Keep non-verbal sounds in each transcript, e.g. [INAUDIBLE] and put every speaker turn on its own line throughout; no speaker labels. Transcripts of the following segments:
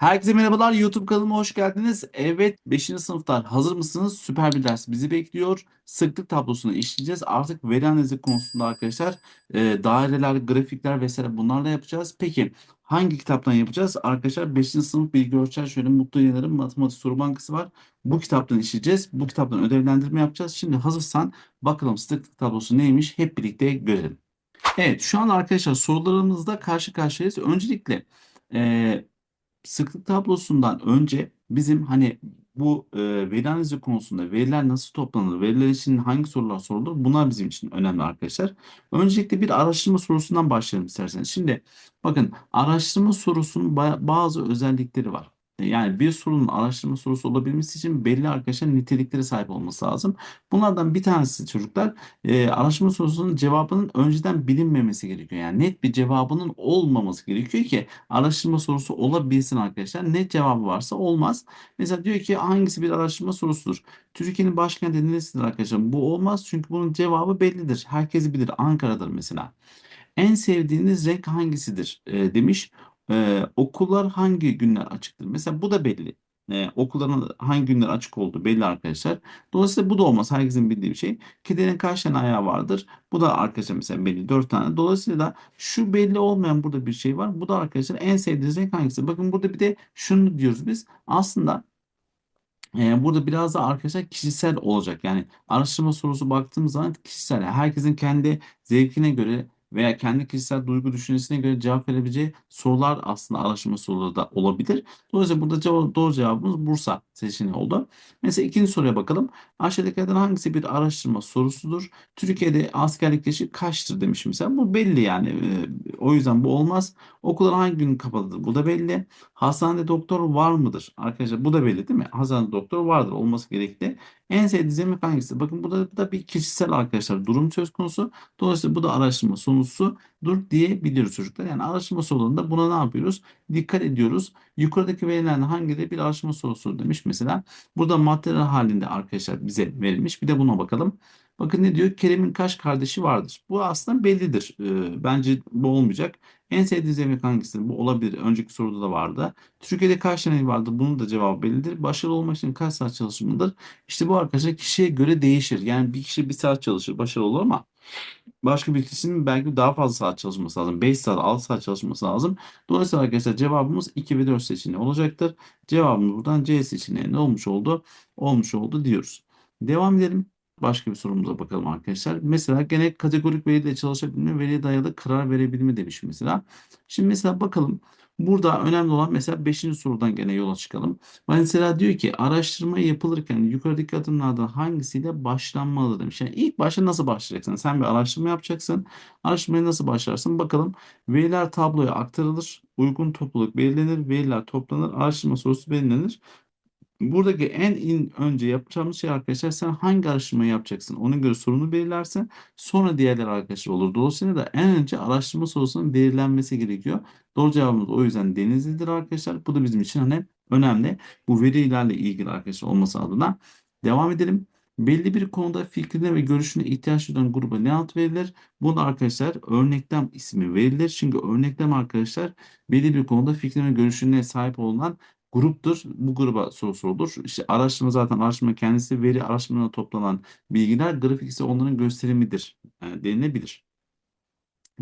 Herkese merhabalar. YouTube kanalıma hoş geldiniz. Evet 5. sınıflar hazır mısınız? Süper bir ders bizi bekliyor. Sıklık tablosunu işleyeceğiz. Artık veri analizi konusunda arkadaşlar e, daireler, grafikler vesaire bunlarla yapacağız. Peki hangi kitaptan yapacağız? Arkadaşlar 5. sınıf bilgi ölçer şöyle Mutlu Yener'in matematik soru bankası var. Bu kitaptan işleyeceğiz. Bu kitaptan ödevlendirme yapacağız. Şimdi hazırsan bakalım sıklık tablosu neymiş hep birlikte görelim. Evet şu an arkadaşlar sorularımızda karşı karşıyayız. Öncelikle e, sıklık tablosundan önce bizim hani bu e, veri analizi konusunda veriler nasıl toplanır, veriler için hangi sorular sorulur bunlar bizim için önemli arkadaşlar. Öncelikle bir araştırma sorusundan başlayalım isterseniz. Şimdi bakın araştırma sorusunun ba- bazı özellikleri var. Yani bir sorunun araştırma sorusu olabilmesi için belli arkadaşlar niteliklere sahip olması lazım. Bunlardan bir tanesi çocuklar e, araştırma sorusunun cevabının önceden bilinmemesi gerekiyor. Yani net bir cevabının olmaması gerekiyor ki araştırma sorusu olabilsin arkadaşlar. Net cevabı varsa olmaz. Mesela diyor ki hangisi bir araştırma sorusudur? Türkiye'nin başkenti neresidir arkadaşlar? Bu olmaz çünkü bunun cevabı bellidir. Herkes bilir. Ankara'dır mesela. En sevdiğiniz renk hangisidir e, demiş. E, okullar hangi günler açıktır? Mesela bu da belli. E, okulların hangi günler açık olduğu belli arkadaşlar. Dolayısıyla bu da olmaz. Herkesin bildiği bir şey. Kedinin kaç tane ayağı vardır? Bu da arkadaşlar mesela belli 4 tane. Dolayısıyla şu belli olmayan burada bir şey var. Bu da arkadaşlar en sevdiğiniz renk hangisi? Bakın burada bir de şunu diyoruz biz. Aslında ee, burada biraz da arkadaşlar kişisel olacak. Yani araştırma sorusu baktığımız zaman kişisel. Herkesin kendi zevkine göre veya kendi kişisel duygu düşüncesine göre cevap verebileceği sorular aslında araştırma soruları da olabilir. Dolayısıyla burada cevap, doğru cevabımız Bursa seçeneği oldu. Mesela ikinci soruya bakalım. Aşağıdakilerden hangisi bir araştırma sorusudur? Türkiye'de askerlik yaşı kaçtır demiş mesela. Bu belli yani. Ee, o yüzden bu olmaz. Okullar hangi gün kapalıdır? Bu da belli. Hastanede doktor var mıdır? Arkadaşlar bu da belli değil mi? Hastanede doktor vardır olması gerekli. En sevdiğiniz yemek hangisi? Bakın burada da bir kişisel arkadaşlar durum söz konusu. Dolayısıyla bu da araştırma sonusudur diyebiliyoruz çocuklar. Yani araştırma sorularında buna ne yapıyoruz? Dikkat ediyoruz. Yukarıdaki verilen hangileri bir araştırma sorusu demiş mesela. Burada maddeler halinde arkadaşlar bize verilmiş. Bir de buna bakalım. Bakın ne diyor? Kerem'in kaç kardeşi vardır? Bu aslında bellidir. Ee, bence bu olmayacak. En sevdiğiniz yemek hangisidir? Bu olabilir. Önceki soruda da vardı. Türkiye'de kaç tane vardır? Bunun da cevabı bellidir. Başarılı olmak için kaç saat çalışmalıdır? İşte bu arkadaşlar kişiye göre değişir. Yani bir kişi bir saat çalışır başarılı olur ama başka bir kişinin belki daha fazla saat çalışması lazım. 5 saat, 6 saat çalışması lazım. Dolayısıyla arkadaşlar cevabımız 2 ve 4 seçeneği olacaktır. Cevabımız buradan C seçeneği ne olmuş oldu? Olmuş oldu diyoruz. Devam edelim. Başka bir sorumuza bakalım arkadaşlar. Mesela gene kategorik veriyle çalışabilme, veriye dayalı karar verebilme demiş mesela. Şimdi mesela bakalım. Burada önemli olan mesela 5. sorudan gene yola çıkalım. Mesela diyor ki araştırma yapılırken yukarıdaki adımlardan hangisiyle başlanmalı demiş. Yani ilk başta nasıl başlayacaksın? Sen bir araştırma yapacaksın. Araştırmaya nasıl başlarsın? Bakalım. Veriler tabloya aktarılır. Uygun topluluk belirlenir. Veriler toplanır. Araştırma sorusu belirlenir. Buradaki en in önce yapacağımız şey arkadaşlar sen hangi araştırma yapacaksın? Ona göre sorunu belirlersin. Sonra diğerler arkadaşlar olur. Dolayısıyla da en önce araştırma sorusunun belirlenmesi gerekiyor. Doğru cevabımız o yüzden Denizli'dir arkadaşlar. Bu da bizim için hani önemli. Bu verilerle ilgili arkadaşlar olması adına. Devam edelim. Belli bir konuda fikrine ve görüşüne ihtiyaç duyan gruba ne ad verilir? Bunu arkadaşlar örneklem ismi verilir. Çünkü örneklem arkadaşlar belli bir konuda fikrine ve görüşüne sahip olunan gruptur. Bu gruba soru sorulur. İşte araştırma zaten araştırma kendisi veri araştırmalarına toplanan bilgiler grafik ise onların gösterimidir yani denilebilir.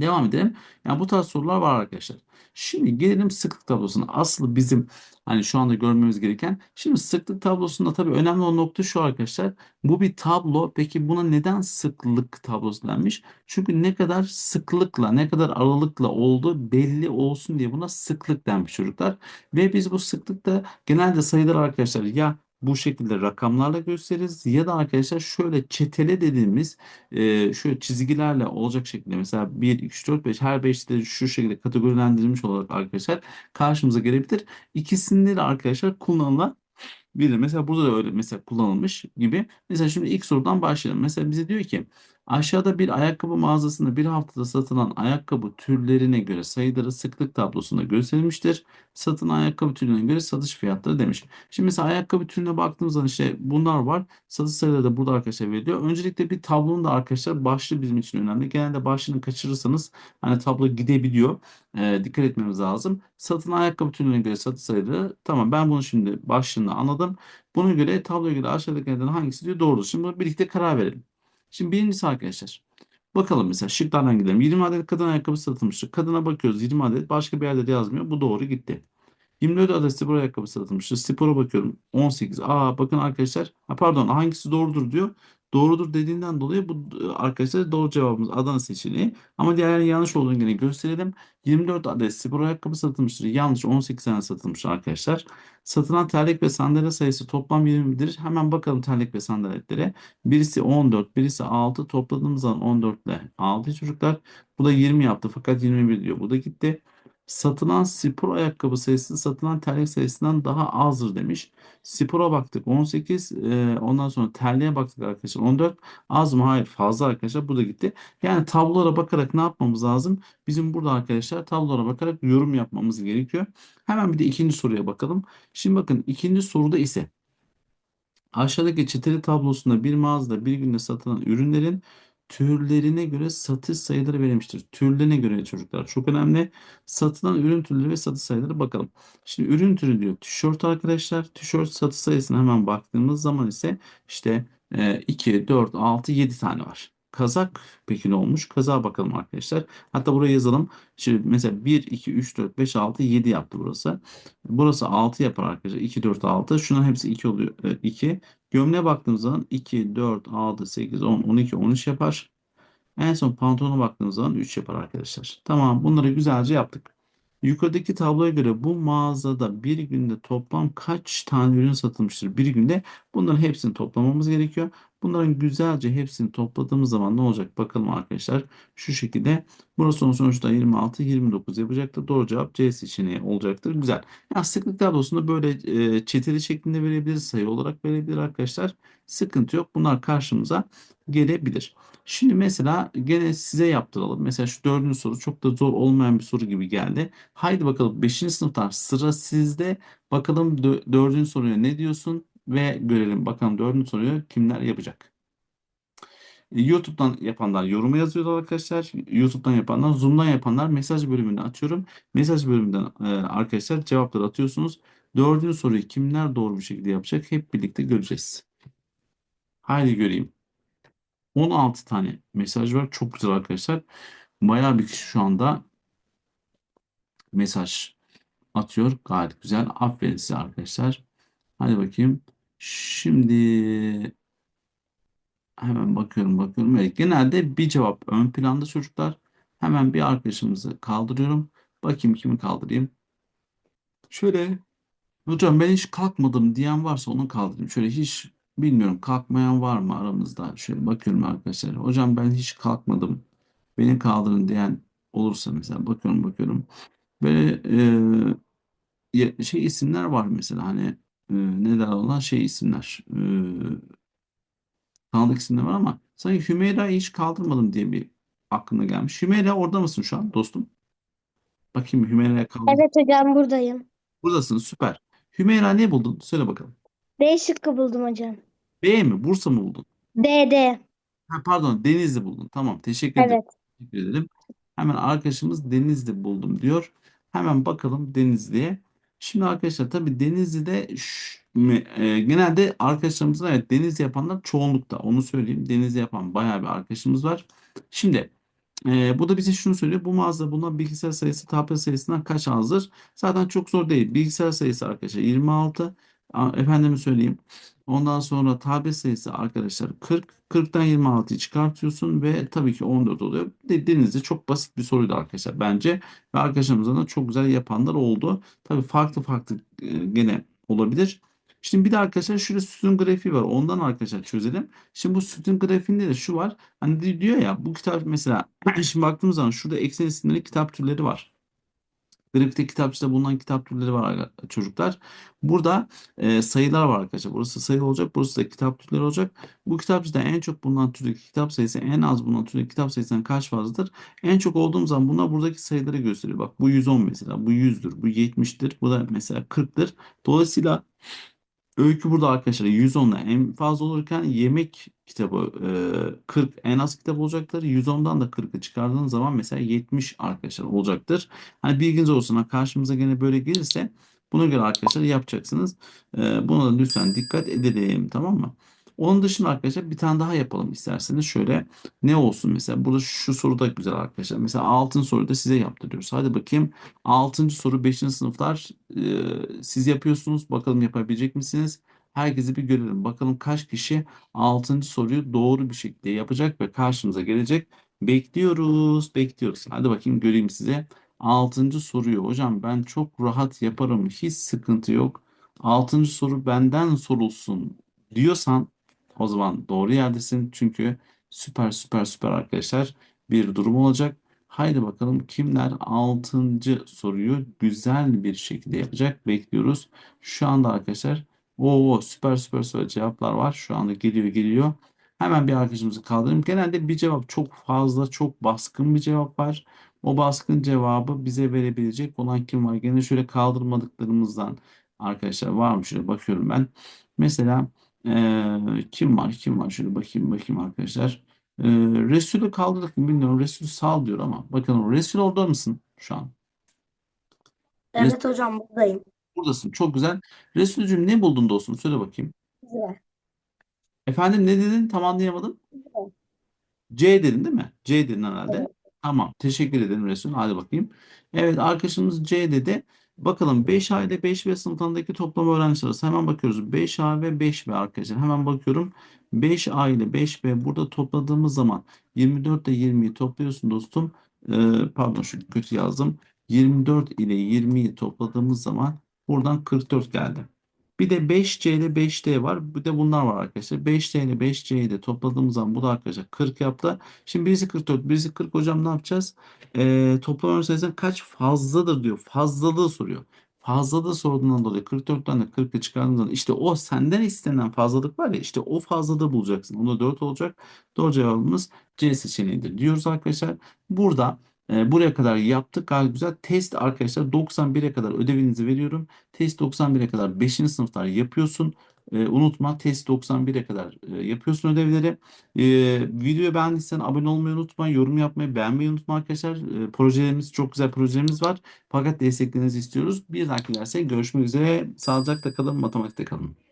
Devam edelim. Yani bu tarz sorular var arkadaşlar. Şimdi gelelim sıklık tablosuna. Asıl bizim hani şu anda görmemiz gereken. Şimdi sıklık tablosunda tabii önemli olan nokta şu arkadaşlar. Bu bir tablo. Peki buna neden sıklık tablosu denmiş? Çünkü ne kadar sıklıkla, ne kadar aralıkla olduğu belli olsun diye buna sıklık denmiş çocuklar. Ve biz bu sıklıkta genelde sayılar arkadaşlar ya bu şekilde rakamlarla gösteririz ya da arkadaşlar şöyle çetele dediğimiz e, şöyle çizgilerle olacak şekilde mesela 1, 2, 3, 4, 5 her 5'te de şu şekilde kategorilendirilmiş olarak arkadaşlar karşımıza gelebilir. İkisinde de arkadaşlar kullanılabilir. Mesela burada da öyle mesela kullanılmış gibi. Mesela şimdi ilk sorudan başlayalım. Mesela bize diyor ki Aşağıda bir ayakkabı mağazasında bir haftada satılan ayakkabı türlerine göre sayıları sıklık tablosunda gösterilmiştir. Satılan ayakkabı türlerine göre satış fiyatları demiş. Şimdi mesela ayakkabı türüne baktığımız zaman işte bunlar var. Satış sayıları da burada arkadaşlar veriliyor. Öncelikle bir tablonun da arkadaşlar başlığı bizim için önemli. Genelde başlığını kaçırırsanız hani tablo gidebiliyor. Ee, dikkat etmemiz lazım. Satılan ayakkabı türlerine göre satış sayıları tamam ben bunu şimdi başlığını anladım. Buna göre tabloya göre aşağıdakilerden hangisi diyor doğrudur. Şimdi bunu birlikte karar verelim. Şimdi birincisi arkadaşlar. Bakalım mesela şıklardan gidelim. 20 adet kadın ayakkabı satılmıştır. Kadına bakıyoruz 20 adet başka bir yerde de yazmıyor. Bu doğru gitti. 24 adet spor ayakkabı satılmıştır. Spora bakıyorum 18. Aa bakın arkadaşlar. Ha, pardon hangisi doğrudur diyor. Doğrudur dediğinden dolayı bu e, arkadaşlar doğru cevabımız Adana seçeneği. Ama diğerlerinin yanlış olduğunu yine gösterelim. 24 adet spor ayakkabı satılmıştır. Yanlış 18 tane satılmış arkadaşlar. Satılan terlik ve sandalye sayısı toplam 20'dir. Hemen bakalım terlik ve sandaletlere. Birisi 14, birisi 6. Topladığımız zaman 14 ile 6 çocuklar. Bu da 20 yaptı fakat 21 diyor. Bu da gitti. Satılan spor ayakkabı sayısı satılan terlik sayısından daha azdır demiş. Spora baktık 18. e, ondan sonra terliğe baktık arkadaşlar 14. Az mı? Hayır fazla arkadaşlar. Bu da gitti. Yani tablolara bakarak ne yapmamız lazım? Bizim burada arkadaşlar tablolara bakarak yorum yapmamız gerekiyor. Hemen bir de ikinci soruya bakalım. Şimdi bakın ikinci soruda ise aşağıdaki çeteli tablosunda bir mağazada bir günde satılan ürünlerin türlerine göre satış sayıları verilmiştir. Türlerine göre çocuklar çok önemli. Satılan ürün türleri ve satış sayıları bakalım. Şimdi ürün türü diyor tişört arkadaşlar. Tişört satış sayısına hemen baktığımız zaman ise işte e, 2, 4, 6, 7 tane var. Kazak peki ne olmuş? Kazağa bakalım arkadaşlar. Hatta buraya yazalım. Şimdi mesela 1, 2, 3, 4, 5, 6, 7 yaptı burası. Burası 6 yapar arkadaşlar. 2, 4, 6. Şunların hepsi 2 oluyor. E, 2. Gömleğe baktığımız zaman 2, 4, 6, 8, 10, 12, 13 yapar. En son pantolona baktığımız zaman 3 yapar arkadaşlar. Tamam bunları güzelce yaptık. Yukarıdaki tabloya göre bu mağazada bir günde toplam kaç tane ürün satılmıştır? Bir günde bunların hepsini toplamamız gerekiyor. Bunların güzelce hepsini topladığımız zaman ne olacak? Bakalım arkadaşlar. Şu şekilde burası son sonuçta 26, 29 yapacaktır. Doğru cevap C seçeneği olacaktır. Güzel. Ya sıklık tablosunda böyle e, çeteli şeklinde verebiliriz. Sayı olarak verebilir arkadaşlar. Sıkıntı yok. Bunlar karşımıza gelebilir. Şimdi mesela gene size yaptıralım. Mesela şu dördüncü soru çok da zor olmayan bir soru gibi geldi. Haydi bakalım beşinci sınıftan sıra sizde. Bakalım dö- dördüncü soruya ne diyorsun? Ve görelim bakalım dördüncü soruyu kimler yapacak? YouTube'dan yapanlar yoruma yazıyorlar arkadaşlar. YouTube'dan yapanlar, Zoom'dan yapanlar mesaj bölümünü açıyorum. Mesaj bölümünden e, arkadaşlar cevapları atıyorsunuz. Dördüncü soruyu kimler doğru bir şekilde yapacak hep birlikte göreceğiz. Haydi göreyim. 16 tane mesaj var. Çok güzel arkadaşlar. Bayağı bir kişi şu anda mesaj atıyor. Gayet güzel. Aferin size arkadaşlar. Hadi bakayım. Şimdi hemen bakıyorum bakıyorum. Evet, genelde bir cevap ön planda çocuklar. Hemen bir arkadaşımızı kaldırıyorum. Bakayım kimi kaldırayım. Şöyle hocam ben hiç kalkmadım diyen varsa onu kaldırayım. Şöyle hiç bilmiyorum kalkmayan var mı aramızda? Şöyle bakıyorum arkadaşlar. Hocam ben hiç kalkmadım. Beni kaldırın diyen olursa mesela bakıyorum bakıyorum. Böyle e, şey isimler var mesela hani e, ne derler ona şey isimler. E, tanıdık isimler var ama sanki Hümeyra'yı hiç kaldırmadım diye bir aklına gelmiş. Hümeyra orada mısın şu an dostum? Bakayım Hümeyra'ya kaldır.
Evet hocam buradayım.
Buradasın süper. Hümeyra ne buldun? Söyle bakalım.
D şıkkı buldum hocam.
B mi? Bursa mı buldun?
D D.
Ha, pardon Denizli buldun. Tamam teşekkür ederim.
Evet.
Teşekkür ederim. Hemen arkadaşımız Denizli buldum diyor. Hemen bakalım Denizli'ye. Şimdi arkadaşlar tabii Denizli'de e, genelde arkadaşlarımızın evet Denizli yapanlar çoğunlukta onu söyleyeyim. Denizli yapan bayağı bir arkadaşımız var. Şimdi e, bu da bize şunu söylüyor. Bu mağazada bulunan bilgisayar sayısı tablet sayısından kaç azdır? Zaten çok zor değil. Bilgisayar sayısı arkadaşlar 26. Efendime söyleyeyim. Ondan sonra tablet sayısı arkadaşlar 40. 40'tan 26'yı çıkartıyorsun ve tabii ki 14 oluyor. Dediğinizde çok basit bir soruydu arkadaşlar bence. Ve arkadaşlarımızdan da çok güzel yapanlar oldu. Tabii farklı farklı e, gene olabilir. Şimdi bir de arkadaşlar şurada sütun grafiği var. Ondan arkadaşlar çözelim. Şimdi bu sütun grafiğinde de şu var. Hani di- diyor ya bu kitap mesela [CLEARS THROAT] şimdi baktığımız zaman şurada eksen isimleri kitap türleri var. Grafikte kitapçıda bulunan kitap türleri var çocuklar. Burada e, sayılar var arkadaşlar. Burası sayı olacak. Burası da kitap türleri olacak. Bu kitapçıda en çok bulunan türdeki kitap sayısı en az bulunan türdeki kitap sayısından kaç fazladır? En çok olduğum zaman bunlar buradaki sayıları gösteriyor. Bak bu 110 mesela. Bu 100'dür. Bu 70'tir. Bu da mesela 40'tır. Dolayısıyla Öykü burada arkadaşlar 110'la en fazla olurken yemek kitabı e, 40 en az kitap olacaktır. 110'dan da 40'ı çıkardığınız zaman mesela 70 arkadaşlar olacaktır. Hani bilginiz olsun karşımıza gene böyle gelirse buna göre arkadaşlar yapacaksınız. E, buna da lütfen dikkat edelim tamam mı? Onun dışında arkadaşlar bir tane daha yapalım isterseniz. Şöyle ne olsun mesela burada şu soru da güzel arkadaşlar. Mesela altın soruyu da size yaptırıyoruz. Hadi bakayım 6. soru 5. sınıflar e, siz yapıyorsunuz. Bakalım yapabilecek misiniz? Herkesi bir görelim. Bakalım kaç kişi 6. soruyu doğru bir şekilde yapacak ve karşımıza gelecek. Bekliyoruz, bekliyoruz. Hadi bakayım göreyim size. 6. soruyu hocam ben çok rahat yaparım. Hiç sıkıntı yok. 6. soru benden sorulsun diyorsan o zaman doğru yerdesin. Çünkü süper süper süper arkadaşlar bir durum olacak. Haydi bakalım kimler 6. soruyu güzel bir şekilde yapacak bekliyoruz. Şu anda arkadaşlar o süper süper süper cevaplar var. Şu anda geliyor geliyor. Hemen bir arkadaşımızı kaldırayım. Genelde bir cevap çok fazla çok baskın bir cevap var. O baskın cevabı bize verebilecek olan kim var? Gene şöyle kaldırmadıklarımızdan arkadaşlar var mı? Şöyle bakıyorum ben. Mesela eee, kim var? Kim var? Şöyle bakayım bakayım arkadaşlar. Ee, Resul'ü kaldırdık mı bilmiyorum. Resul sal diyor ama. Bakalım Resul orada mısın şu an? Resul
Evet hocam buradayım.
buradasın. Çok güzel. Resul'cüğüm ne buldun dostum? Söyle bakayım.
Güzel.
Efendim ne dedin? Tam anlayamadım.
Güzel.
C dedin değil mi? C dedin herhalde.
Evet.
Tamam. Teşekkür ederim Resul. Hadi bakayım. Evet arkadaşımız C dedi. Bakalım 5A ile 5B sınıflarındaki toplam öğrenci sayısı. Hemen bakıyoruz. 5A ve 5B arkadaşlar. Hemen bakıyorum. 5A ile 5B burada topladığımız zaman 24 ile 20'yi topluyorsun dostum. Ee, pardon şu kötü yazdım. 24 ile 20'yi topladığımız zaman buradan 44 geldi. Bir de 5C ile 5D var. Bir de bunlar var arkadaşlar. 5D ile 5C'yi de topladığımız zaman bu da arkadaşlar 40 yaptı. Şimdi birisi 44, birisi 40 hocam ne yapacağız? Ee, toplam sayısından kaç fazladır diyor. Fazlalığı soruyor. Fazlalığı sorduğundan dolayı 44'ten de 40'ı çıkardığınız zaman işte o senden istenen fazlalık var ya işte o fazlalığı bulacaksın. Onda 4 olacak. Doğru cevabımız C seçeneğidir diyoruz arkadaşlar. Burada e, buraya kadar yaptık. Gayet güzel. Test arkadaşlar 91'e kadar ödevinizi veriyorum. Test 91'e kadar 5. sınıflar yapıyorsun. E, unutma test 91'e kadar e, yapıyorsun ödevleri. E, videoyu beğendiysen abone olmayı unutma. Yorum yapmayı beğenmeyi unutma arkadaşlar. E, projelerimiz çok güzel projelerimiz var. Fakat desteklerinizi istiyoruz. Bir dahaki derse görüşmek üzere. Sağlıcakla kalın. Matematikte kalın.